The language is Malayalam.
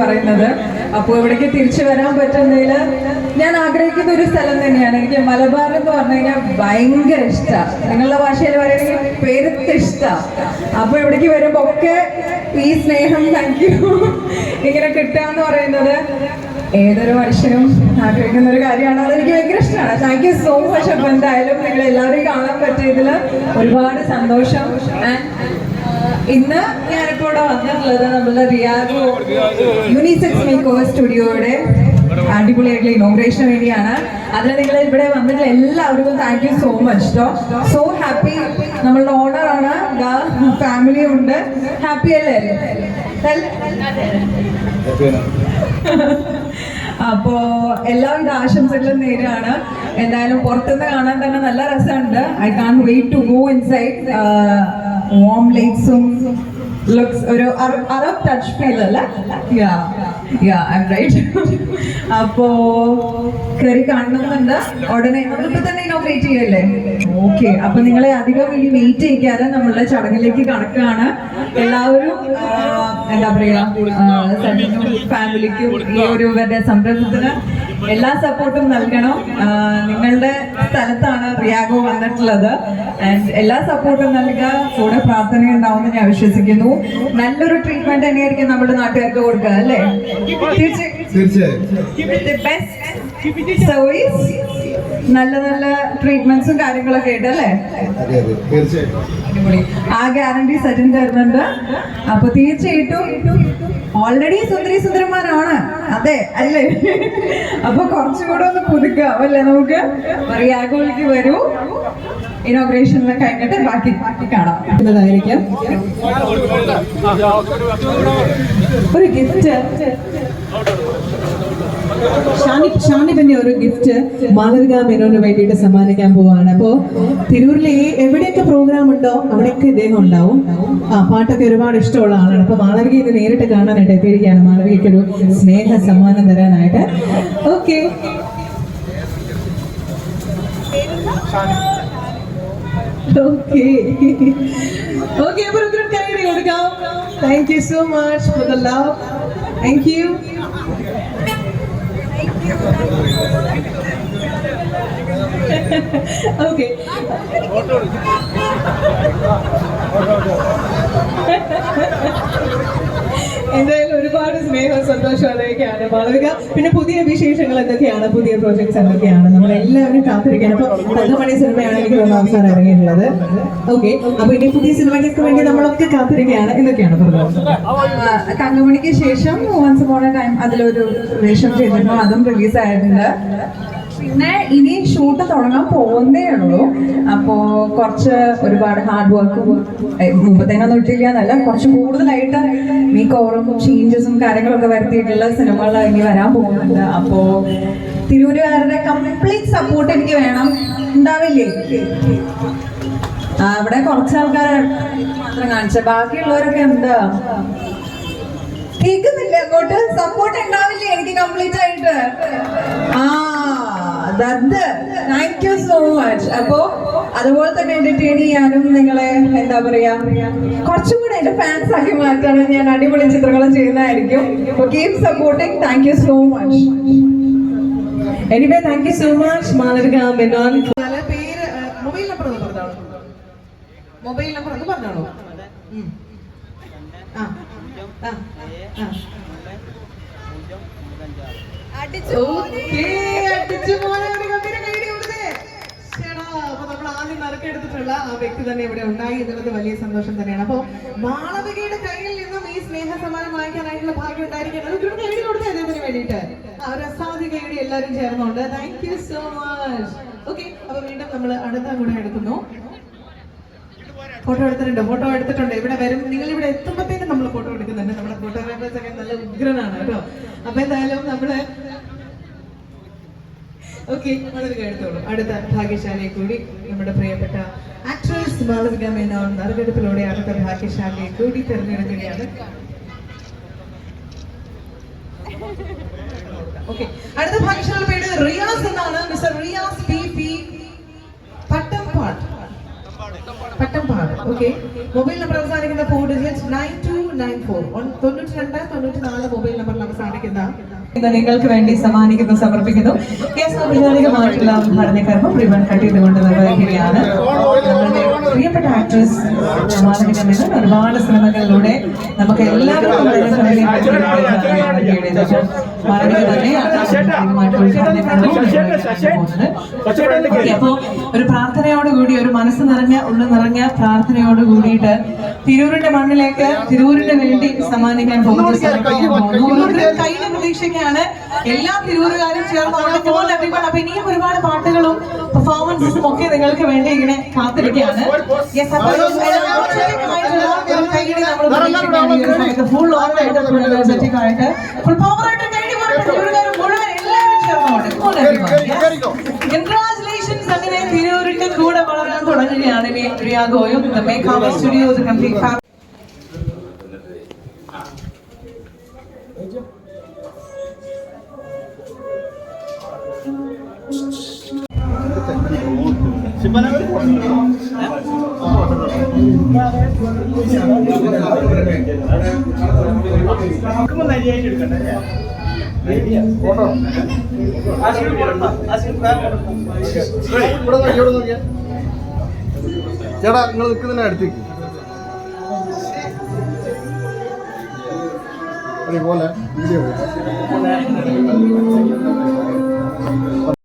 പറയുന്നത്. അപ്പോൾ ഇവിടേക്ക് തിരിച്ചു വരാൻ പറ്റുന്നതിൽ ഞാൻ ആഗ്രഹിക്കുന്ന ഒരു സ്ഥലം തന്നെയാണ്. എനിക്ക് മലബാർ എന്ന് പറഞ്ഞു കഴിഞ്ഞാൽ ഭയങ്കര ഇഷ്ടമാണ് നിങ്ങളുടെ ഭാഷയിൽ പറയുകയാണെങ്കിൽ പെരുത്ത് ഇഷ്ടമാണ് അപ്പോൾ ഇവിടേക്ക് വരുമ്പോൾ ഒക്കെ ഈ സ്നേഹം താങ്ക് യു ഇങ്ങനെ കിട്ടുക എന്ന് പറയുന്നത് ഏതൊരു മനുഷ്യനും ആഗ്രഹിക്കുന്ന ഒരു കാര്യമാണ്. അതെനിക്ക് ഭയങ്കര ഇഷ്ടമാണ്. താങ്ക് യു സോ മച്ച് അപ്പോൾ എന്തായാലും നിങ്ങൾ എല്ലാവരെയും കാണാൻ പറ്റിയതിൽ ഒരുപാട് സന്തോഷം. ആൻഡ് ഇന്ന് ഞാനിപ്പോ ഇവിടെ വന്നിട്ടുള്ളത് നമ്മളുടെ റിയാഗോ യൂണിസെക്സ് മേക്ക് ഓവർ സ്റ്റുഡിയോയുടെ അടിപൊളിയായിട്ടുള്ള ഇനോഗ്രേഷന് വേണ്ടിയാണ്. അതിൽ നിങ്ങൾ ഇവിടെ വന്നിട്ടുള്ള എല്ലാവർക്കും താങ്ക് യു സോ മച്ച് കേട്ടോ സോ ഹാപ്പി നമ്മളുടെ ഓണറാണ് ഫാമിലി ഉണ്ട്. ഹാപ്പി അല്ലേ? അപ്പോ എല്ലാവിധ ആശംസകളും നേരാണ്. എന്തായാലും പുറത്തുനിന്ന് കാണാൻ തന്നെ നല്ല രസമുണ്ട്. I can't wait to go inside warm ലൈറ്റ്സും looks ഒരു അറബ് ടച്ച് ഫീൽ അല്ല? യാ യാ ഐ റൈറ്റ് അപ്പോ കയറി കാണണമെന്നുണ്ട് ഉടനെ നമ്മളിപ്പോ തന്നെ ഇനോഗ്രേറ്റ് ചെയ്യല്ലേ? ഓക്കെ അപ്പൊ നിങ്ങളെ അധികം ഇനി വെയിറ്റ് ചെയ്യിക്കാതെ നമ്മളുടെ ചടങ്ങിലേക്ക് കണക്കാണ് എല്ലാവരും ആ, എന്താ പറയാ സജിനും ഫാമിലിക്കും ഈ ഒരു ഇവരുടെ സംരംഭത്തിന് എല്ലാ സപ്പോർട്ടും നൽകണം. നിങ്ങളുടെ സ്ഥലത്താണ് റിയാഗോ വന്നിട്ടുള്ളത്. ആൻഡ് എല്ലാ സപ്പോർട്ടും നൽകുക കൂടെ പ്രാർത്ഥന ഉണ്ടാവുമെന്ന് ഞാൻ വിശ്വസിക്കുന്നു. നല്ലൊരു ട്രീറ്റ്മെന്റ് തന്നെയായിരിക്കും നമ്മുടെ നാട്ടുകാർക്ക് കൊടുക്കുക അല്ലേ? തീർച്ചയായും. സർവീസ് നല്ല നല്ല ട്രീറ്റ്മെന്റ്സും കാര്യങ്ങളൊക്കെ ഉണ്ട് അല്ലേ? ആ ഗ്യാരണ്ടി സജിൻ തരുന്നുണ്ട്. അപ്പൊ തീർച്ചയായിട്ടും ഓൾറെഡി സുന്ദരി സുന്ദരന്മാരാണ് അതെ അല്ലേ? അപ്പൊ കുറച്ചുകൂടെ ഒന്ന് പുതുക്കാം അല്ലേ നമുക്ക്? റിയാഗോളിക്ക് വരൂ. ഇനോഗ്രേഷനിൽ കഴിഞ്ഞിട്ട് ബാക്കി ബാക്കി കാണാം. ഒരു ഗിഫ്റ്റ് ഷാനി പിന്നെ ഒരു ഗിഫ്റ്റ് മാളവിക മേനോന് വേണ്ടിയിട്ട് സമ്മാനിക്കാൻ പോവാണ്. അപ്പോ തിരൂരിലെ എവിടെയൊക്കെ പ്രോഗ്രാം ഉണ്ടോ അവിടെയൊക്കെ ഇദ്ദേഹം ഉണ്ടാവും. ആ പാട്ടൊക്കെ ഒരുപാട് ഇഷ്ടമുള്ള ആളാണ്. അപ്പൊ മാളവിക ഇത് നേരിട്ട് കാണാനായിട്ട് എത്തിയിരിക്കുകയാണ്. മാളവികയ്ക്ക് ഒരു സ്നേഹ സമ്മാനം തരാനായിട്ട്. ഓക്കെ. ഓക്കെ. ഓക്കെ അപ്പൊ കൊടുക്കാം. Thank you so much for the love thank you okay എന്തായാലും ഒരുപാട് സ്നേഹം സന്തോഷം അതൊക്കെയാണ് മാളവിക പിന്നെ പുതിയ വിശേഷങ്ങൾ എന്തൊക്കെയാണ്? പുതിയ പ്രോജക്ട്സ് എന്തൊക്കെയാണ്? നമ്മൾ എല്ലാവരും കാത്തിരിക്കണം അപ്പൊ തങ്കമണി സിനിമയാണ് എനിക്ക് തോന്നുന്നു അവസാനം ഇറങ്ങിയിട്ടുള്ളത്. ഓക്കെ അപ്പൊ ഇനി പുതിയ സിനിമകൾക്ക് വേണ്ടി നമ്മളൊക്കെ കാത്തിരിക്കുകയാണ്. എന്തൊക്കെയാണ് തങ്കമണിക്ക് ശേഷം വൺസ് ടൈം അതിലൊരു വേഷം ചെയ്തിരുന്നു. അതും റിലീസ് ആയിട്ടുണ്ട്. പിന്നെ ഇനി ഷൂട്ട് തുടങ്ങാൻ പോകുന്നേ ഉള്ളൂ. അപ്പോ കുറച്ച് ഒരുപാട് ഹാർഡ് വർക്ക് മുമ്പത്തേനൊന്നും ഇട്ടില്ല എന്നല്ല കുറച്ച് കൂടുതലായിട്ട് മേക്ക് ഓവറും ചേഞ്ചസും കാര്യങ്ങളൊക്കെ വരുത്തിയിട്ടുള്ള സിനിമകൾ ഇനി വരാൻ പോകുന്നുണ്ട്. അപ്പോ തിരൂരുകാരുടെ കംപ്ലീറ്റ് സപ്പോർട്ട് എനിക്ക് വേണം. ഉണ്ടാവില്ലേ? അവിടെ കുറച്ച് ആൾക്കാർ മാത്രം കാണിച്ച. ബാക്കിയുള്ളവരൊക്കെ എന്താ? കേൾക്കുന്നില്ല അങ്ങോട്ട്? സപ്പോർട്ട് ഉണ്ടാവില്ലേ എനിക്ക് കംപ്ലീറ്റ് ആയിട്ട്? ആ that thank you so much അപ്പോ അതുപോലെ തന്നെ എന്റർടൈൻ ചെയ്യാനും നിങ്ങളെ എന്താ പറയാ കുറച്ചും കൂടെ എന്റെ ഫാൻസ് ആക്കി മാറ്റാനും ഞാൻ അടിപൊളി ചിത്രങ്ങൾ ചെയ്യുന്നതായിരിക്കും. Keep supporting thank you so much anyway thank you so much മാലർഗ Menon പല പേര് മൊബൈൽ നമ്പർ ഒന്ന് പറഞ്ഞോളൂ മൊബൈൽ നമ്പർ ഒന്ന് പറഞ്ഞോളൂ. ആ ആ ആ. ഓക്കേ, അടിച്ചു മോനെ, നറുക്കെടുത്തിട്ടുള്ള ആ വ്യക്തി തന്നെ ഇവിടെ ഉണ്ടായി എന്നുള്ളത് വലിയ സന്തോഷം തന്നെയാണ്. അപ്പൊ മാളവികയുടെ കയ്യിൽ നിന്നും ഈ സ്നേഹ സമ്മാനം വാങ്ങിക്കാനായിട്ടുള്ള ഭാഗ്യം ഉണ്ടായിരിക്കണം ഒരു കൈയടി കൊടുത്തേ അദ്ദേഹത്തിന് വേണ്ടിയിട്ട്. ആ ഒരു എല്ലാവരും ചേർന്നുണ്ട്. Thank you so much okay അപ്പൊ വീണ്ടും നമ്മൾ അടുത്ത കൂടെ എടുക്കുന്നു ഫോട്ടോ എടുത്തിട്ടുണ്ട് ഫോട്ടോ എടുത്തിട്ടുണ്ട്. ഇവിടെ വരും നിങ്ങൾ ഇവിടെ എത്തുമ്പോഴത്തേക്കും നമ്മൾ ഫോട്ടോ എടുക്കുന്നുണ്ട്. നമ്മുടെ ഫോട്ടോഗ്രാഫേഴ്സ് ഒക്കെ നല്ല ഉഗ്രനാണ് കേട്ടോ. അപ്പൊ എന്തായാലും നമ്മൾ ഓക്കെ മാളവിക എടുത്തോളൂ അടുത്ത ഭാഗ്യശാലയെ കൂടി നമ്മുടെ പ്രിയപ്പെട്ട ആക്ട്രസ് മാളവിക മേനോൻ നറുകെടുപ്പിലൂടെ അടുത്ത ഭാഗ്യശാലയെ കൂടി തിരഞ്ഞെടുക്കുകയാണ്. ഓക്കെ അടുത്ത ഭാഗ്യശാല പേര് റിയാസ് എന്നാണ്. മിസ്റ്റർ റിയാസ് പി പി പട്ടംപാട് പട്ടംപാട് ആണ് ഓക്കെ മൊബൈൽ നമ്പർ അവസാനിക്കുന്ന four digit nine two nine four തൊണ്ണൂറ്റി രണ്ട് തൊണ്ണൂറ്റി നാല് മൊബൈൽ നമ്പറിൽ അവസാനിക്കുന്ന നിങ്ങൾക്ക് വേണ്ടി സമ്മാനിക്കുന്നു സമർപ്പിക്കുന്നു. കേസ് ഔപചാരികമായിട്ടുള്ള ഭരണകർമ്മം റിബൺ കട്ട് ചെയ്തുകൊണ്ട് നിർവഹിക്കുകയാണ്. നമ്മളുടെ പ്രിയപ്പെട്ട ആക്ട്രസ് മേനോൻ ഒരുപാട് സിനിമകളിലൂടെ നമുക്ക് എല്ലാവർക്കും വളരെ വേണ്ടിയുടേത് അപ്പോൾ ഒരു പ്രാർത്ഥനയോട് കൂടി ഒരു മനസ്സ് നിറഞ്ഞ ഉള്ളു നിറഞ്ഞ പ്രാർത്ഥനയോട് കൂടിയിട്ട് തിരൂരിന്റെ മണ്ണിലേക്ക് തിരൂരിന് വേണ്ടി സമ്മാനിക്കാൻ പോകുന്നു കയ്യിലെ പ്രതീക്ഷയ്ക്കാണ് എല്ലാ തിരൂരുകാരും ചേർന്ന് അപ്പൊ ഇനിയും ഒരുപാട് പാട്ടുകളും പെർഫോമൻസും ഒക്കെ നിങ്ങൾക്ക് വേണ്ടി ഇങ്ങനെ കാത്തിരിക്കുകയാണ് Yes, അപ്പൊ ഔപചാരികമായിട്ടുള്ള ഒരു കൈയ്യടി നമ്മൾ പ്രതീക്ഷിക്കുകയാണ് ഈ ഒരു സമയത്ത്. Full on ആയിട്ട് full energetic ആയിട്ട് full power ആയിട്ട് കൈയ്യടി കൊടുത്ത് തിരൂരുകാർ മുഴുവൻ എല്ലാവരും ചേർന്നുകൊണ്ട് Come on, everyone. Yes. Congratulations അങ്ങനെ തിരൂരിന്റെ കൂടെ വളരാൻ തുടങ്ങുകയാണ് ഇനി റിയാഗോയും The Makeup Studio, the നോക്കിയാ ചേട്ടാ നിങ്ങൾ നിൽക്കുന്നതിനെ അടുത്തേക്ക് അതേപോലെ വീഡിയോ